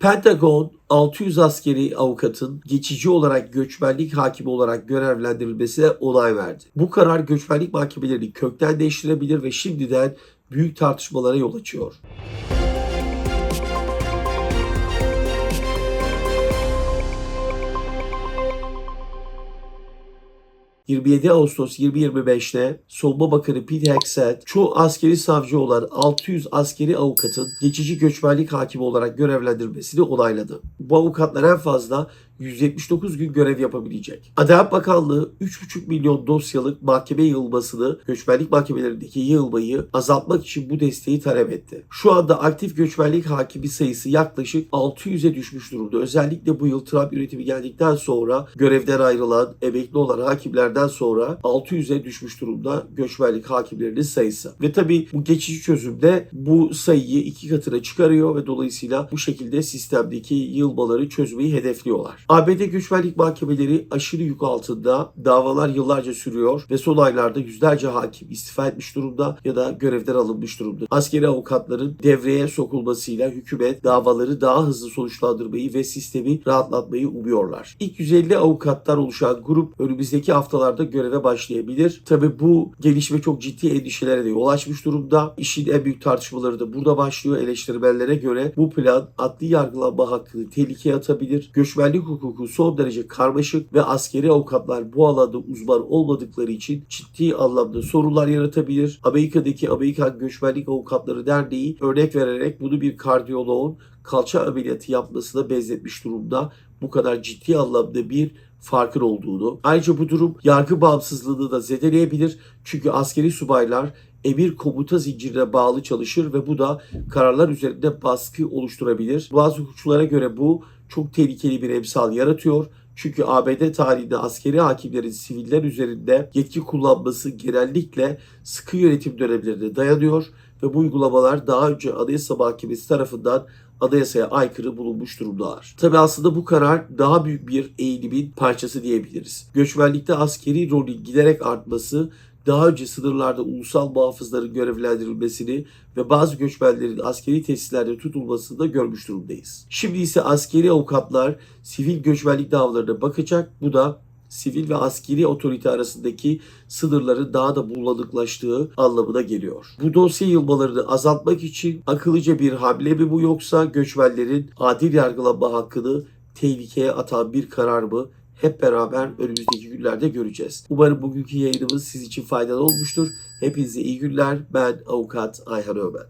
Pentagon 600 askeri avukatın geçici olarak göçmenlik hakimi olarak görevlendirilmesine onay verdi. Bu karar göçmenlik mahkemelerini kökten değiştirebilir ve şimdiden büyük tartışmalara yol açıyor. 27 Ağustos 2025'te Savunma Bakanı Pete Hegseth çoğu askeri savcı olan 600 askeri avukatın geçici göçmenlik hakimi olarak görevlendirmesini onayladı. Bu avukatlar en fazla 179 gün görev yapabilecek. Adalet Bakanlığı 3,5 milyon dosyalık mahkeme yığılmasını, göçmenlik mahkemelerindeki yığılmayı azaltmak için bu desteği talep etti. Şu anda aktif göçmenlik hakimi sayısı yaklaşık 600'e düşmüş durumda. Özellikle bu yıl Trump yönetimi geldikten sonra görevden ayrılan, emekli olan hakimlerden sonra 600'e düşmüş durumda göçmenlik hakimlerinin sayısı. Ve tabii bu geçici çözümde bu sayıyı iki katına çıkarıyor ve dolayısıyla bu şekilde sistemdeki yığılmaları çözmeyi hedefliyorlar. ABD göçmenlik mahkemeleri aşırı yük altında davalar yıllarca sürüyor ve son aylarda yüzlerce hakim istifa etmiş durumda ya da görevden alınmış durumda. Askeri avukatların devreye sokulmasıyla hükümet davaları daha hızlı sonuçlandırmayı ve sistemi rahatlatmayı umuyorlar. İlk 150 avukattan oluşan grup önümüzdeki haftalarda göreve başlayabilir. Tabi bu gelişme çok ciddi endişelere de yol açmış durumda. İşin en büyük tartışmaları da burada başlıyor. Eleştirmenlere göre bu plan adli yargılanma hakkını tehlikeye atabilir. Göçmenlik hukuku son derece karmaşık ve askeri avukatlar bu alanda uzman olmadıkları için ciddi anlamda sorunlar yaratabilir. Amerika'daki Amerikan Göçmenlik Avukatları Derneği örnek vererek bunu bir kardiyoloğun kalça ameliyatı yapmasına benzetmiş durumda. Bu kadar ciddi anlamda bir farkın olduğunu. Ayrıca bu durum yargı bağımsızlığını da zedeleyebilir. Çünkü askeri subaylar emir komuta zincirine bağlı çalışır ve bu da kararlar üzerinde baskı oluşturabilir. Bazı hukukçulara göre bu çok tehlikeli bir emsal yaratıyor. Çünkü ABD tarihinde askeri hakimlerin siviller üzerinde yetki kullanması genellikle sıkı yönetim dönemlerine dayanıyor ve bu uygulamalar daha önce Anayasa Mahkemesi tarafından anayasaya aykırı bulunmuş durumdalar. Tabi aslında bu karar daha büyük bir eğilimin parçası diyebiliriz. Göçmenlikte askeri rolün giderek artması daha önce sınırlarda ulusal muhafızların görevlendirilmesini ve bazı göçmenlerin askeri tesislerde tutulmasını da görmüş durumdayız. Şimdi ise askeri avukatlar sivil göçmenlik davalarına bakacak. Bu da sivil ve askeri otorite arasındaki sınırların daha da bulanıklaştığı anlamına geliyor. Bu dosya yılmalarını azaltmak için akıllıca bir hamle mi bu yoksa göçmenlerin adil yargılanma hakkını tehlikeye atan bir karar mı? Hep beraber önümüzdeki günlerde göreceğiz. Umarım bugünkü yayınımız siz için faydalı olmuştur. Hepinize iyi günler. Ben avukat Ayhan Ömer.